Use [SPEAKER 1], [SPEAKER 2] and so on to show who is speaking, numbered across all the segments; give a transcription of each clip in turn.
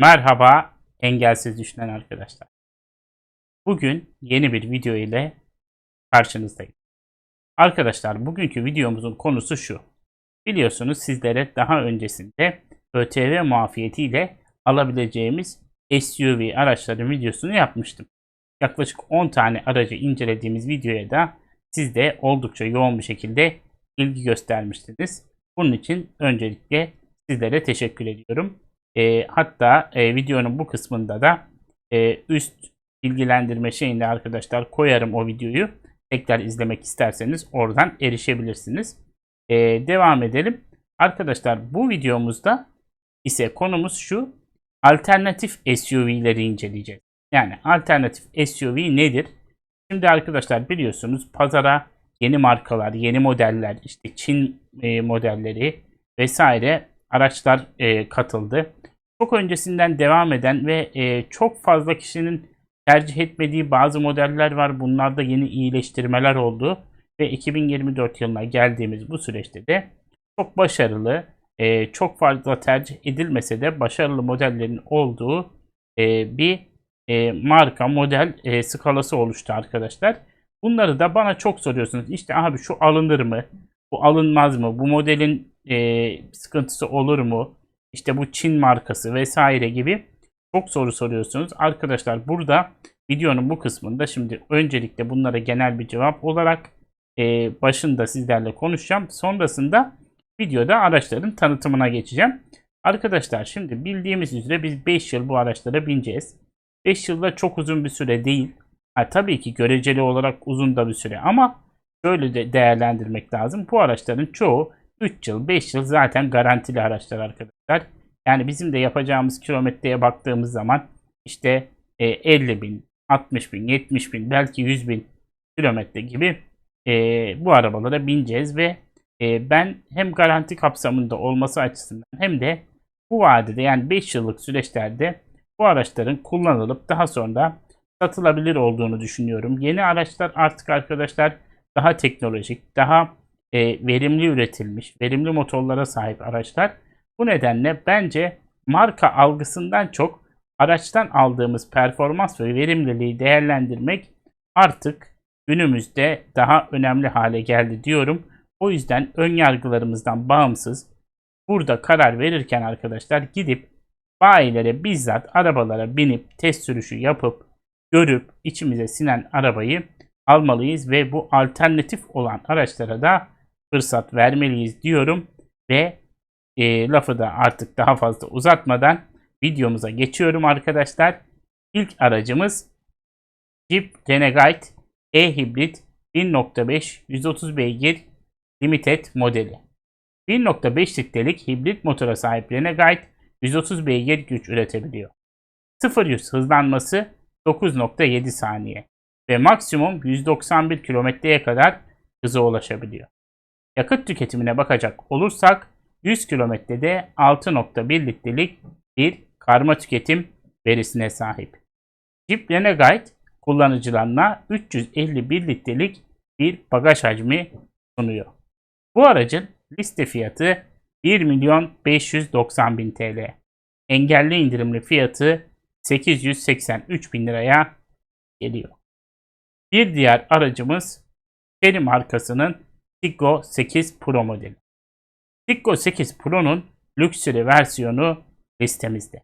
[SPEAKER 1] Merhaba engelsiz düşünen arkadaşlar. Bugün yeni bir video ile karşınızdayım. Arkadaşlar bugünkü videomuzun konusu şu. Biliyorsunuz sizlere daha öncesinde ÖTV muafiyetiyle alabileceğimiz SUV araçların videosunu yapmıştım. Yaklaşık 10 tane aracı incelediğimiz videoya da siz de oldukça yoğun bir şekilde ilgi göstermiştiniz. Bunun için öncelikle sizlere teşekkür ediyorum. E, hatta e, videonun bu kısmında da e, üst bilgilendirme şeyinde arkadaşlar koyarım o videoyu. Tekrar izlemek isterseniz oradan erişebilirsiniz. E, devam edelim. Arkadaşlar bu videomuzda ise konumuz şu. Alternatif SUV'leri inceleyeceğiz. Yani alternatif SUV nedir? Şimdi arkadaşlar biliyorsunuz pazara yeni markalar, yeni modeller, işte Çin e, modelleri vesaire araçlar e, katıldı. Çok öncesinden devam eden ve e, çok fazla kişinin tercih etmediği bazı modeller var. Bunlarda yeni iyileştirmeler oldu ve 2024 yılına geldiğimiz bu süreçte de çok başarılı, e, çok fazla tercih edilmese de başarılı modellerin olduğu e, bir e, marka, model e, skalası oluştu arkadaşlar. Bunları da bana çok soruyorsunuz. İşte abi şu alınır mı? Bu alınmaz mı? Bu modelin e, sıkıntısı olur mu? İşte bu Çin markası vesaire gibi çok soru soruyorsunuz. Arkadaşlar burada videonun bu kısmında şimdi öncelikle bunlara genel bir cevap olarak e, başında sizlerle konuşacağım. Sonrasında videoda araçların tanıtımına geçeceğim. Arkadaşlar şimdi bildiğimiz üzere biz 5 yıl bu araçlara bineceğiz. 5 yılda çok uzun bir süre değil. Ha, tabii ki göreceli olarak uzun da bir süre ama şöyle de değerlendirmek lazım. Bu araçların çoğu 3 yıl, 5 yıl zaten garantili araçlar arkadaşlar. Yani bizim de yapacağımız kilometreye baktığımız zaman işte e, 50 bin, 60 bin, 70 bin, belki 100 bin kilometre gibi e, bu arabalara bineceğiz ve e, ben hem garanti kapsamında olması açısından hem de bu vadede yani 5 yıllık süreçlerde bu araçların kullanılıp daha sonra satılabilir olduğunu düşünüyorum. Yeni araçlar artık arkadaşlar daha teknolojik, daha e, verimli üretilmiş, verimli motorlara sahip araçlar. Bu nedenle bence marka algısından çok araçtan aldığımız performans ve verimliliği değerlendirmek artık günümüzde daha önemli hale geldi diyorum. O yüzden ön yargılarımızdan bağımsız burada karar verirken arkadaşlar gidip bayilere bizzat arabalara binip test sürüşü yapıp görüp içimize sinen arabayı almalıyız ve bu alternatif olan araçlara da fırsat vermeliyiz diyorum ve e, lafı da artık daha fazla uzatmadan videomuza geçiyorum arkadaşlar. İlk aracımız Jeep Renegade e-hibrit 1.5 130 beygir limited modeli. 1.5 litrelik hibrit motora sahip Renegade 130 beygir güç üretebiliyor. 0-100 hızlanması 9.7 saniye ve maksimum 191 kilometreye kadar hıza ulaşabiliyor. Yakıt tüketimine bakacak olursak 100 kilometrede 6.1 litrelik bir karma tüketim verisine sahip. Jeep Renegade kullanıcılarına 351 litrelik bir bagaj hacmi sunuyor. Bu aracın liste fiyatı 1 milyon 590 bin TL. Engelli indirimli fiyatı 883 bin liraya geliyor. Bir diğer aracımız Chery markasının Tiggo 8 Pro modeli. Tiggo 8 Pro'nun lüksürü versiyonu listemizde.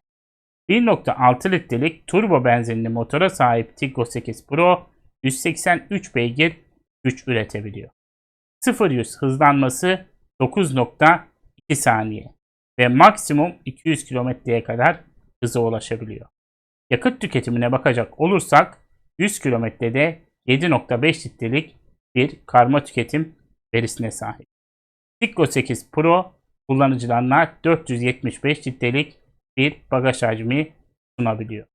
[SPEAKER 1] 1.6 litrelik turbo benzinli motora sahip Tiggo 8 Pro 183 beygir güç üretebiliyor. 0-100 hızlanması 9.2 saniye ve maksimum 200 kilometreye kadar hıza ulaşabiliyor. Yakıt tüketimine bakacak olursak 100 kilometrede 7.5 litrelik bir karma tüketim verisine sahip. Tiggo 8 Pro kullanıcılarına 475 litrelik bir bagaj hacmi sunabiliyor.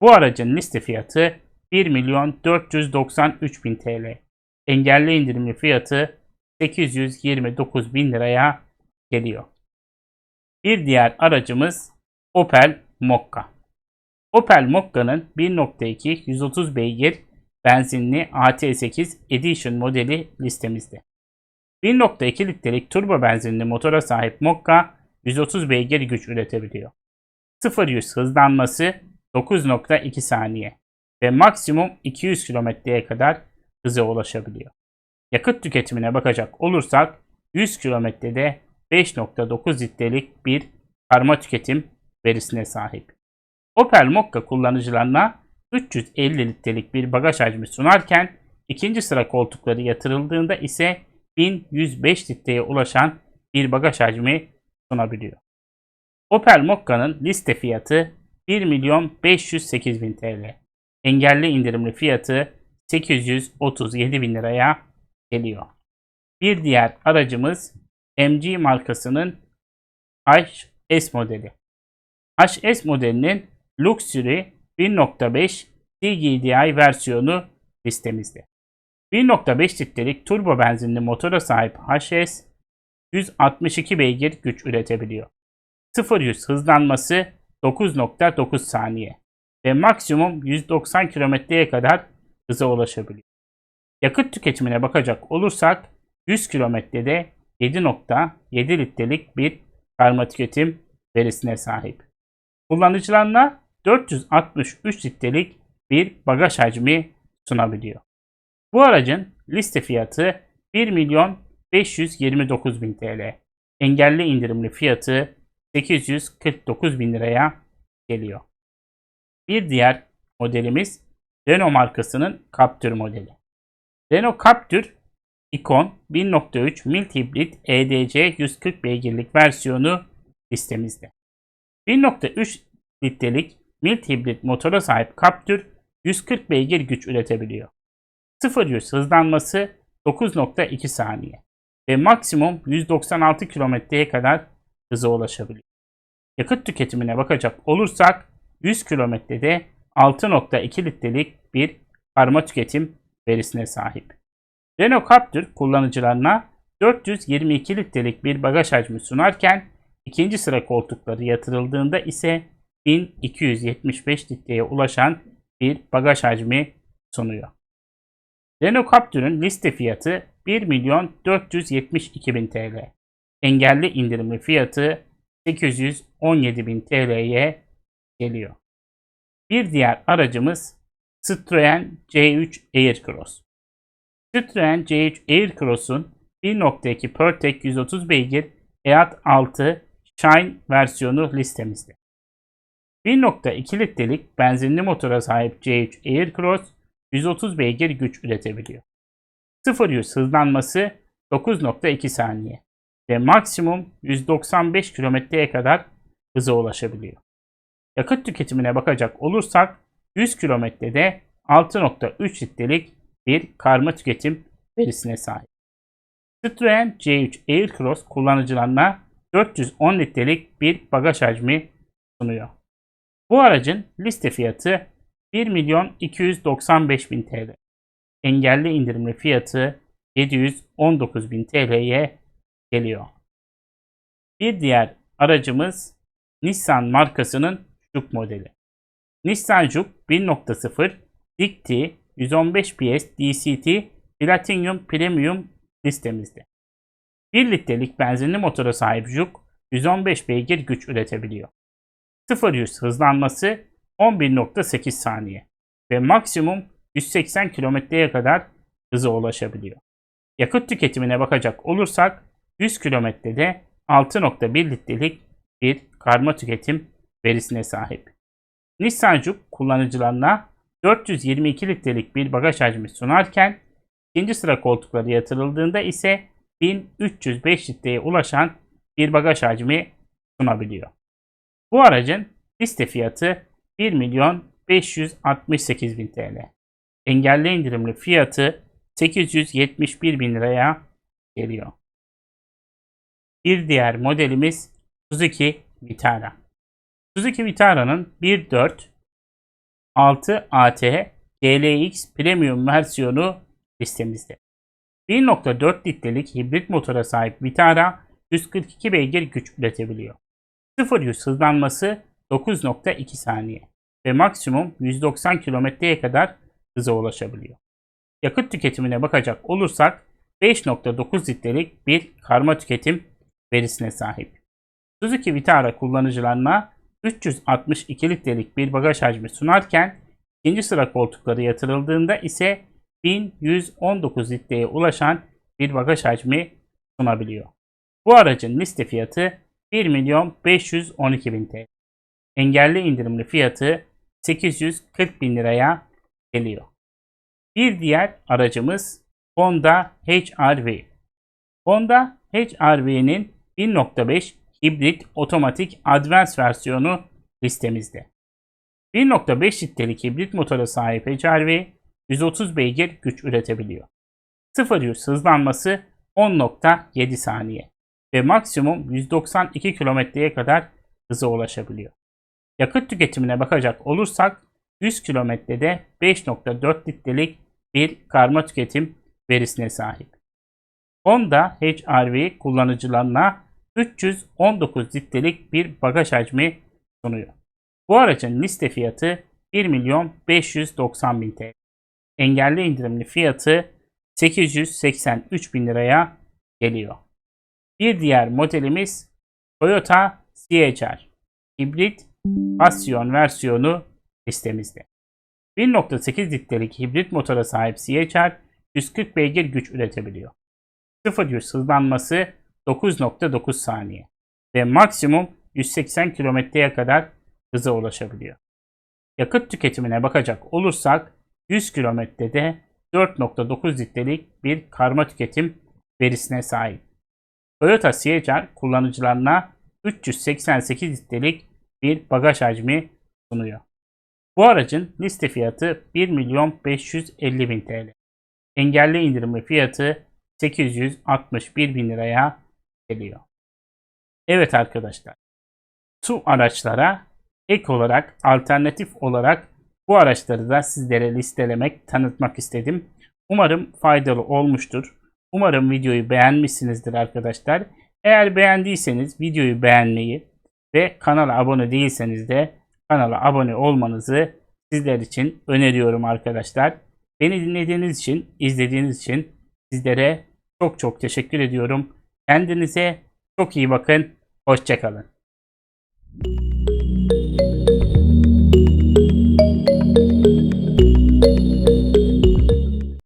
[SPEAKER 1] Bu aracın liste fiyatı 1 milyon 493 bin TL. Engelli indirimli fiyatı 829 bin liraya geliyor. Bir diğer aracımız Opel Mokka. Opel Mokka'nın 1.2 130 beygir benzinli AT8 Edition modeli listemizde. 1.2 litrelik turbo benzinli motora sahip Mokka 130 beygir güç üretebiliyor. 0-100 hızlanması 9.2 saniye ve maksimum 200 kilometreye kadar hıza ulaşabiliyor. Yakıt tüketimine bakacak olursak 100 kilometrede 5.9 litrelik bir karma tüketim verisine sahip. Opel Mokka kullanıcılarına 350 litrelik bir bagaj hacmi sunarken ikinci sıra koltukları yatırıldığında ise 1105 litreye ulaşan bir bagaj hacmi sunabiliyor. Opel Mokka'nın liste fiyatı 1 milyon 508 bin TL. Engelli indirimli fiyatı 837 bin liraya geliyor. Bir diğer aracımız MG markasının HS modeli. HS modelinin Luxury 1.5 CGDI versiyonu listemizde. 1.5 litrelik turbo benzinli motora sahip HS 162 beygir güç üretebiliyor. 0-100 hızlanması 9.9 saniye ve maksimum 190 kilometreye kadar hıza ulaşabiliyor. Yakıt tüketimine bakacak olursak 100 kilometrede 7.7 litrelik bir karma tüketim verisine sahip. Kullanıcılarına 463 litrelik bir bagaj hacmi sunabiliyor. Bu aracın liste fiyatı 1 milyon 529 bin TL. Engelli indirimli fiyatı 849 bin liraya geliyor. Bir diğer modelimiz Renault markasının Captur modeli. Renault Captur Icon 1.3 mild hibrit EDC 140 beygirlik versiyonu listemizde. 1.3 litrelik mild hibrit motora sahip Captur 140 beygir güç üretebiliyor. 0-100 hızlanması 9.2 saniye ve maksimum 196 kilometreye kadar hıza ulaşabiliyor. Yakıt tüketimine bakacak olursak 100 kilometrede 6.2 litrelik bir karma tüketim verisine sahip. Renault Captur kullanıcılarına 422 litrelik bir bagaj hacmi sunarken ikinci sıra koltukları yatırıldığında ise 1275 litreye ulaşan bir bagaj hacmi sunuyor. Renault Captur'un liste fiyatı 1 milyon 472 bin TL. Engelli indirimli fiyatı 817 bin TL'ye geliyor. Bir diğer aracımız Citroen C3 Aircross. Citroen C3 Aircross'un 1.2 PureTech 130 beygir EAT 6 Shine versiyonu listemizde. 1.2 litrelik benzinli motora sahip C3 Aircross 130 beygir güç üretebiliyor. 0-100 hızlanması 9.2 saniye ve maksimum 195 kilometreye kadar hıza ulaşabiliyor. Yakıt tüketimine bakacak olursak 100 kilometrede 6.3 litrelik bir karma tüketim verisine sahip. Citroen C3 Aircross kullanıcılarına 410 litrelik bir bagaj hacmi sunuyor. Bu aracın liste fiyatı 1 milyon 295 bin TL. Engelli indirimli fiyatı 719 bin TL'ye geliyor. Bir diğer aracımız Nissan markasının Juke modeli. Nissan Juke 1.0 Dicty 115 PS DCT Platinum Premium listemizde. 1 litrelik benzinli motora sahip Juke 115 beygir güç üretebiliyor. 0-100 hızlanması 11.8 saniye ve maksimum 180 kilometreye kadar hıza ulaşabiliyor. Yakıt tüketimine bakacak olursak 100 kilometrede 6.1 litrelik bir karma tüketim verisine sahip. Nissan Juke kullanıcılarına 422 litrelik bir bagaj hacmi sunarken ikinci sıra koltukları yatırıldığında ise 1305 litreye ulaşan bir bagaj hacmi sunabiliyor. Bu aracın liste fiyatı 1 milyon 568 bin TL. Engelli indirimli fiyatı 871 bin liraya geliyor. Bir diğer modelimiz Suzuki Vitara. Suzuki Vitara'nın 1.4 6 AT GLX Premium versiyonu listemizde. 1.4 litrelik hibrit motora sahip Vitara 142 beygir güç üretebiliyor. 0-100 hızlanması 9.2 saniye ve maksimum 190 kilometreye kadar hıza ulaşabiliyor. Yakıt tüketimine bakacak olursak 5.9 litrelik bir karma tüketim verisine sahip. Suzuki Vitara kullanıcılarına 362 litrelik bir bagaj hacmi sunarken ikinci sıra koltukları yatırıldığında ise 1119 litreye ulaşan bir bagaj hacmi sunabiliyor. Bu aracın liste fiyatı 1 milyon 512 bin TL. Engelli indirimli fiyatı 840 bin liraya geliyor. Bir diğer aracımız Honda HR-V. Honda HR-V'nin 1.5 hibrit otomatik advance versiyonu listemizde. 1.5 litrelik hibrit motora sahip HR-V 130 beygir güç üretebiliyor. 0-100 hızlanması 10.7 saniye ve maksimum 192 kilometreye kadar hıza ulaşabiliyor. Yakıt tüketimine bakacak olursak 100 kilometrede 5.4 litrelik bir karma tüketim verisine sahip. Honda HR-V kullanıcılarına 319 litrelik bir bagaj hacmi sunuyor. Bu aracın liste fiyatı 1 milyon 590 bin TL. Engelli indirimli fiyatı 883 bin liraya geliyor. Bir diğer modelimiz Toyota CHR hibrit Passion versiyonu listemizde. 1.8 litrelik hibrit motora sahip CHR 140 beygir güç üretebiliyor. 0-100 hızlanması 9.9 saniye ve maksimum 180 kilometreye kadar hıza ulaşabiliyor. Yakıt tüketimine bakacak olursak 100 kilometrede 4.9 litrelik bir karma tüketim verisine sahip. Toyota CHR kullanıcılarına 388 litrelik bir bagaj hacmi sunuyor. Bu aracın liste fiyatı 1 milyon 550 bin TL. Engelli indirimli fiyatı 861 bin liraya geliyor. Evet arkadaşlar. Su araçlara ek olarak alternatif olarak bu araçları da sizlere listelemek, tanıtmak istedim. Umarım faydalı olmuştur. Umarım videoyu beğenmişsinizdir arkadaşlar. Eğer beğendiyseniz videoyu beğenmeyi ve kanala abone değilseniz de kanala abone olmanızı sizler için öneriyorum arkadaşlar. Beni dinlediğiniz için, izlediğiniz için sizlere çok çok teşekkür ediyorum. Kendinize çok iyi bakın. Hoşçakalın.